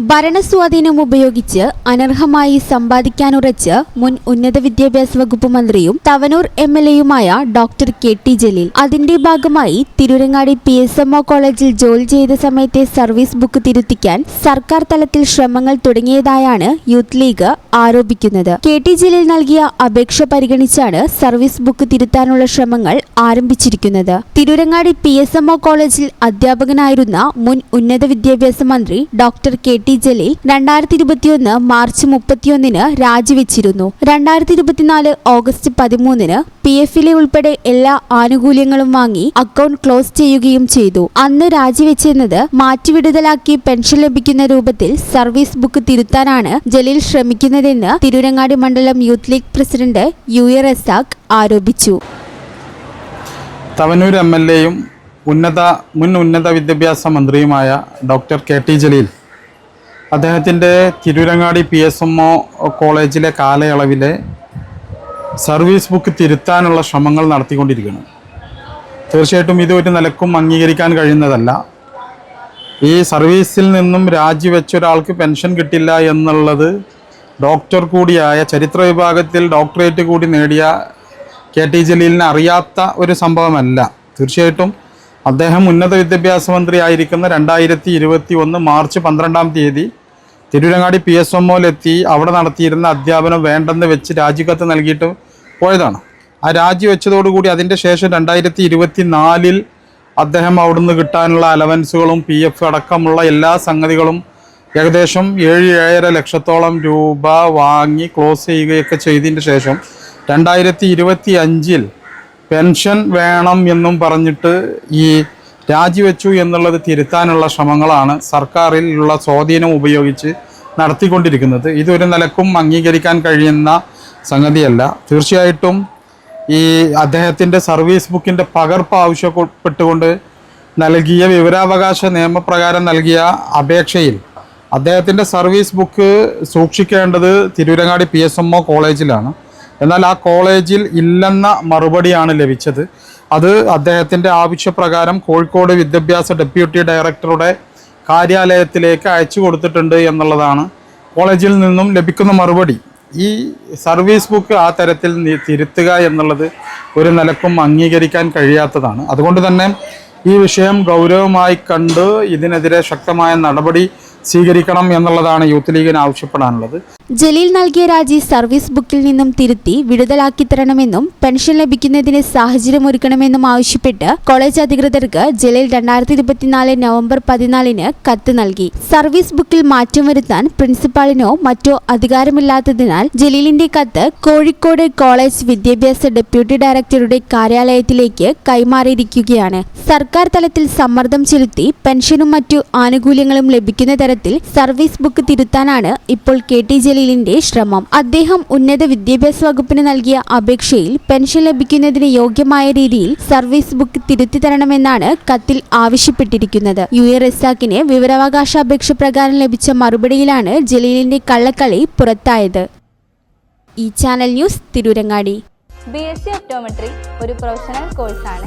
ഭരണസ്വാധീനം ഉപയോഗിച്ച് അനർഹമായി സമ്പാദിക്കാനുറച്ച് മുൻ ഉന്നത വിദ്യാഭ്യാസ വകുപ്പ് മന്ത്രിയും തവനൂർ എം എൽ എയുമായ ഡോക്ടർ കെ ടി ജലീൽ. അതിന്റെ ഭാഗമായി Tirurangadi P S M O കോളേജിൽ ജോലി ചെയ്ത സമയത്തെ സർവീസ് ബുക്ക് തിരുത്തിക്കാൻ സർക്കാർ തലത്തിൽ ശ്രമങ്ങൾ തുടങ്ങിയതായാണ് യൂത്ത് ലീഗ് ആരോപിക്കുന്നത്. കെ ടി ജലീൽ നൽകിയ അപേക്ഷ പരിഗണിച്ചാണ് സർവീസ് ബുക്ക് തിരുത്താനുള്ള ശ്രമങ്ങൾ ആരംഭിച്ചിരിക്കുന്നത്. Tirurangadi P S M O കോളേജിൽ അധ്യാപകനായിരുന്ന മുൻ ഉന്നത വിദ്യാഭ്യാസ മന്ത്രി ഡോക്ടർ കെ ടി ജലീൽ രണ്ടായിരത്തി ഇരുപത്തിയൊന്ന് മാർച്ച് മുപ്പത്തിയൊന്നിന് രാജിവെച്ചിരുന്നു. രണ്ടായിരത്തി ഇരുപത്തിനാല് ഓഗസ്റ്റ് പതിമൂന്നിന് പി എഫിലെ ഉൾപ്പെടെ എല്ലാ ആനുകൂല്യങ്ങളും വാങ്ങി അക്കൗണ്ട് ക്ലോസ് ചെയ്യുകയും ചെയ്തു. അന്ന് രാജിവെച്ചെന്നത് മാറ്റിവിടുതലാക്കി പെൻഷൻ ലഭിക്കുന്ന രൂപത്തിൽ സർവീസ് ബുക്ക് തിരുത്താനാണ് ജലീൽ ശ്രമിക്കുന്നതെന്ന് തിരൂരങ്ങാടി മണ്ഡലം youth league president U A Razak ആരോപിച്ചു. തവനൂർ എം എൽ എയും ഉന്നത മുൻ ഉന്നത വിദ്യാഭ്യാസ മന്ത്രിയുമായ ഡോക്ടർ കെ ടി ജലീൽ. അദ്ദേഹത്തിന്റെ Tirurangadi P S M O കോളേജിലെ കാലയളവിലെ സർവീസ് ബുക്ക് തിരുത്താനുള്ള ശ്രമങ്ങൾ നടത്തിക്കൊണ്ടിരിക്കുന്നു. തീർച്ചയായിട്ടും ഇത് ഒരു നിലക്കും അംഗീകരിക്കാൻ കഴിയുന്നതല്ല. ഈ സർവീസിൽ നിന്നും രാജിവെച്ച ഒരാൾക്ക് പെൻഷൻ കിട്ടില്ല എന്നുള്ളത് ഡോക്ടർ കൂടിയായ ചരിത്ര വിഭാഗത്തിൽ ഡോക്ടറേറ്റ് കൂടി നേടിയ കെ ടി ജലീലിന് അറിയാത്ത ഒരു സംഭവമല്ല. തീർച്ചയായിട്ടും അദ്ദേഹം ഉന്നത വിദ്യാഭ്യാസ മന്ത്രി ആയിരിക്കുന്ന രണ്ടായിരത്തി ഇരുപത്തി ഒന്ന് മാർച്ച് പന്ത്രണ്ടാം തീയതി തിരുരങ്ങാടി പി എസ് എമ്മിലെത്തി അവിടെ നടത്തിയിരുന്ന അധ്യാപനം വേണ്ടെന്ന് വെച്ച് രാജിക്കത്ത് നൽകിയിട്ട് പോയതാണ്. ആ രാജി വെച്ചതോടുകൂടി അതിന്റെ ശേഷം രണ്ടായിരത്തി ഇരുപത്തി നാലിൽ അദ്ദേഹം അവിടുന്ന് കിട്ടാനുള്ള അലവൻസുകളും പി എഫ് അടക്കമുള്ള എല്ലാ സംഗതികളും ഏകദേശം ഏഴ് ഏഴര ലക്ഷത്തോളം രൂപ വാങ്ങി ക്ലോസ് ചെയ്യുകയൊക്കെ ചെയ്തതിന് ശേഷം രണ്ടായിരത്തി ഇരുപത്തി അഞ്ചിൽ പെൻഷൻ വേണം എന്നും പറഞ്ഞിട്ട് ഈ രാജിവെച്ചു എന്നുള്ളത് തിരുത്താനുള്ള ശ്രമങ്ങളാണ് സർക്കാരിലുള്ള സ്വാധീനം ഉപയോഗിച്ച് നടത്തിക്കൊണ്ടിരിക്കുന്നത്. ഇതൊരു നിലക്കും അംഗീകരിക്കാൻ കഴിയുന്ന സംഗതിയല്ല. തീർച്ചയായിട്ടും ഈ അദ്ദേഹത്തിന്റെ സർവീസ് ബുക്കിന്റെ പകർപ്പ് ആവശ്യപ്പെട്ടുകൊണ്ട് നൽകിയ വിവരാവകാശ നിയമപ്രകാരം നൽകിയ അപേക്ഷയിൽ അദ്ദേഹത്തിന്റെ സർവീസ് ബുക്ക് സൂക്ഷിക്കേണ്ടത് Tirurangadi P S M O കോളേജിലാണ്. എന്നാൽ ആ കോളേജിൽ ഇല്ലെന്ന മറുപടിയാണ് ലഭിച്ചത്. അത് അദ്ദേഹത്തിന്റെ ആവശ്യപ്രകാരം കോഴിക്കോട് വിദ്യാഭ്യാസ ഡെപ്യൂട്ടി ഡയറക്ടറുടെ കാര്യാലയത്തിലേക്ക് അയച്ചു കൊടുത്തിട്ടുണ്ട് എന്നുള്ളതാണ് കോളേജിൽ നിന്നും ലഭിക്കുന്ന മറുപടി. ഈ സർവീസ് ബുക്ക് ആ തരത്തിൽ തിരുത്തുക എന്നുള്ളത് ഒരു നിലക്കും അംഗീകരിക്കാൻ കഴിയാത്തതാണ്. അതുകൊണ്ട് തന്നെ ഈ വിഷയം ഗൗരവമായി കണ്ട് ഇതിനെതിരെ ശക്തമായ നടപടി സ്വീകരിക്കണം എന്നുള്ളതാണ് യൂത്ത് ലീഗിന് ആവശ്യപ്പെടാനുള്ളത്. ജലീൽ നൽകിയ രാജി സർവീസ് ബുക്കിൽ നിന്നും തിരുത്തി വിടുതലാക്കി തരണമെന്നും പെൻഷൻ ലഭിക്കുന്നതിന് സാഹചര്യമൊരുക്കണമെന്നും ആവശ്യപ്പെട്ട് കോളേജ് അധികൃതർക്ക് ജലീൽ രണ്ടായിരത്തി ഇരുപത്തിനാല് നവംബർ പതിനാലിന് കത്ത് നൽകി. സർവീസ് ബുക്കിൽ മാറ്റം വരുത്താൻ പ്രിൻസിപ്പാളിനോ മറ്റോ അധികാരമില്ലാത്തതിനാൽ ജലീലിന്റെ കത്ത് കോഴിക്കോട് കോളേജ് വിദ്യാഭ്യാസ ഡെപ്യൂട്ടി ഡയറക്ടറുടെ കാര്യാലയത്തിലേക്ക് കൈമാറിയിരിക്കുകയാണ്. സർക്കാർ തലത്തിൽ സമ്മർദ്ദം ചെലുത്തി പെൻഷനും മറ്റു ആനുകൂല്യങ്ങളും ലഭിക്കുന്ന തരത്തിൽ സർവീസ് ബുക്ക് തിരുത്താനാണ് ഇപ്പോൾ കെ ടി ജലീലിന്റെ ശ്രമം. അദ്ദേഹം ഉന്നത വിദ്യാഭ്യാസ വകുപ്പിന് നൽകിയ അപേക്ഷയിൽ പെൻഷൻ ലഭിക്കുന്നതിന് യോഗ്യമായ രീതിയിൽ സർവീസ് ബുക്ക് തിരുത്തി തരണമെന്നാണ് കത്തിൽ ആവശ്യപ്പെട്ടിരിക്കുന്നത്. യു എ റസാക്കിന് വിവരാവകാശ അപേക്ഷ പ്രകാരം ലഭിച്ച മറുപടിയിലാണ് ജലീലിന്റെ കള്ളക്കളി പുറത്തായത്. ഈ channel news Tirurangadi. B S C optometry ഒരു പ്രൊഫഷണൽ കോഴ്സാണ്